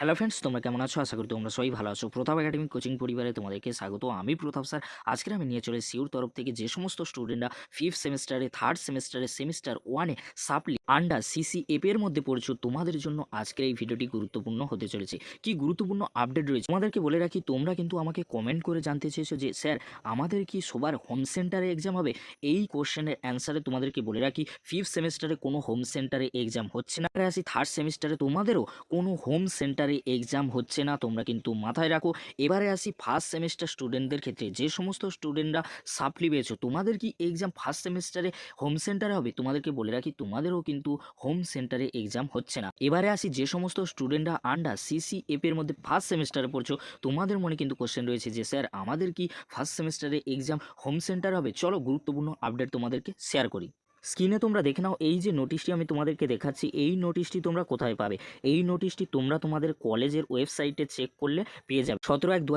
Hello friends তোমরা কেমন আছো? আশা করি তোমরা সবাই ভালো আছো। প্রতাপ একাডেমি কোচিং পরিবারে তোমাদেরকে স্বাগত। আমি প্রতাপ স্যার। আজকের আমি নিয়ে চলে সিউর তরফ থেকে যে সমস্ত স্টুডেন্টরা ফিফথ সেমিস্টারে থার্ড সেমিস্টারে সেমিস্টার ওয়ানে সাপ্লি আন্ডার সিসি এপের মধ্যে পড়েছো, তোমাদের জন্য আজকের এই ভিডিওটি গুরুত্বপূর্ণ হতে চলেছে। কি গুরুত্বপূর্ণ আপডেট রয়েছে? তোমাদেরকে বলে রাখি, তোমরা কিন্তু আমাকে কমেন্ট করে জানতে চেয়েছো যে, স্যার, আমাদের কি সবার হোম সেন্টারে এক্সাম হবে? এই কোশ্চেনের অ্যান্সারে তোমাদেরকে বলে রাখি ফিফথ সেমিস্টারে কোনো হোম সেন্টারে এক্সাম হচ্ছে না। আসি থার্ড সেমিস্টারে তোমাদেরও কোনো হোম সেন্টারে এক্সাম হচ্ছে না, তোমরা কিন্তু মাথায় রাখো। এবারে আসি ফার্স্ট সেমিস্টার স্টুডেন্টদের ক্ষেত্রে। যে সমস্ত স্টুডেন্টরা সাপ্লি পেয়েছ, তোমাদের কি এক্সাম ফার্স্ট সেমিস্টারে হোম সেন্টারে হবে? তোমাদেরকে বলে রাখি, তোমাদেরও কিন্তু হোম সেন্টারে এক্সাম হচ্ছে না। এবারে আসি যে সমস্ত স্টুডেন্টরা আন্ডার সিসি এপের মধ্যে ফার্স্ট সেমিস্টারে পড়ছো, তোমাদের মনে কিন্তু কোশ্চেন রয়েছে যে, স্যার, আমাদের কি ফার্স্ট সেমিস্টারে এক্সাম হোম সেন্টার হবে? চলো, গুরুত্বপূর্ণ আপডেট তোমাদেরকে শেয়ার করি। স্ক্রিনে তোমরা দেখে নাও, এই যে নোটিশটি আমি তোমাদেরকে দেখাচ্ছি, এই নোটিশটি তোমরা কোথায় পাবে? এই নোটিশটি তোমরা তোমাদের কলেজের ওয়েবসাইটে চেক করলে পেয়ে যাবে। সতেরো এক দু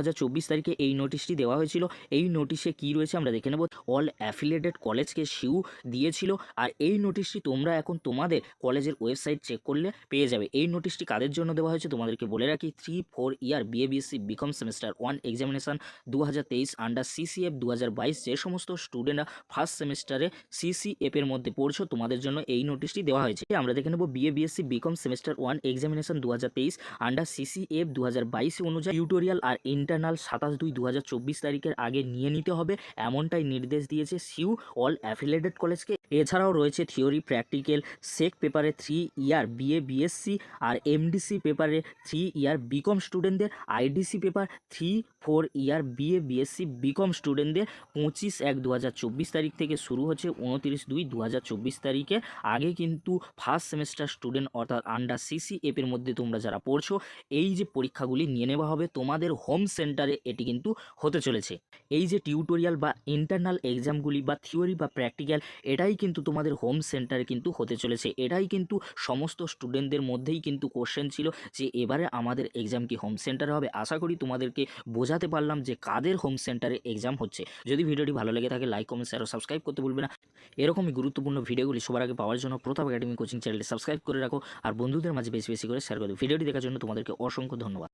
তারিখে এই নোটিশটি দেওয়া হয়েছিল। এই নোটিশে কি রয়েছে আমরা দেখে নেব। অল অ্যাফিলিয়েটেড কলেজকে শিউ দিয়েছিল আর এই নোটিশটি তোমরা এখন তোমাদের কলেজের ওয়েবসাইট চেক করলে পেয়ে যাবে। এই নোটিশটি কাদের জন্য দেওয়া হয়েছে তোমাদেরকে বলে রাখি। Three four year BA BSc BCom semester one examination দু আন্ডার সিসিএফ দু হাজার বাইশ যে সমস্ত স্টুডেন্টরা ফার্স্ট সেমিস্টারে সিসিএফের মধ্যে পড়ছো, তোমাদের জন্য এই নোটিশটি দেওয়া হয়েছে। আমরা দেখে নেব BA BSc BCom semester one examination দু হাজার তেইশ আন্ডার সিসিএফ দু হাজার বাইশে অনুযায়ী টিউটোরিয়াল আর ইন্টারনাল সাতাশ দুই দু হাজার চব্বিশ তারিখের আগে নিয়ে নিতে হবে, এমনটাই নির্দেশ দিয়েছে সিউ অল অ্যাফিলেটেড কলেজকে। এছাড়াও রয়েছে থিওরি প্র্যাকটিক্যাল সেক পেপারে থ্রি ইয়ার বিএ বিএসসি আর এমডিসি পেপারে থ্রি ইয়ার বিকম স্টুডেন্টদের IDC paper three four year BA BSc BCom স্টুডেন্টদের পঁচিশ এক দু তারিখ থেকে শুরু হচ্ছে, উনতিরিশ দুই দু তারিখে। আগে কিন্তু ফার্স্ট সেমিস্টার স্টুডেন্ট অর্থাৎ আন্ডার সিসি এপের মধ্যে তোমরা যারা পড়ছো, এই যে পরীক্ষাগুলি নিয়ে নেওয়া হবে, তোমাদের হোম সেন্টারে এটি কিন্তু হতে চলেছে। এই যে টিউটোরিয়াল বা ইন্টারনাল এক্সামগুলি বা থিওরি বা প্র্যাকটিক্যাল এটাই কিন্তু তোমাদের হোম সেন্টারে কিন্তু হতে চলেছে। এটাই কিন্তু সমস্ত স্টুডেন্টদের মধ্যেই কিন্তু কোশ্চেন ছিল যে এবারে আমাদের এক্সাম কি হোম সেন্টারে হবে? আশা করি তোমাদেরকে বোঝাতে পারলাম যে কাদের হোম সেন্টারে এক্সাম হচ্ছে। যদি ভিডিওটি ভালো লেগে থাকে লাইক কমেন্ট শেয়ার ও সাবস্ক্রাইব করতে ভুলবে না। এরকমই গুরুত্বপূর্ণ ভিডিওগুলি সবার আগে পাওয়ার জন্য প্রতাপ একাডেমি কোচিং চ্যানেলটি সাবস্ক্রাইব করে রাখো। আর বন্ধুদের মাঝে বেশি বেশি করে শেয়ার করে ভিডিওটি দেখার জন্য তোমাদেরকে অসংখ্য ধন্যবাদ।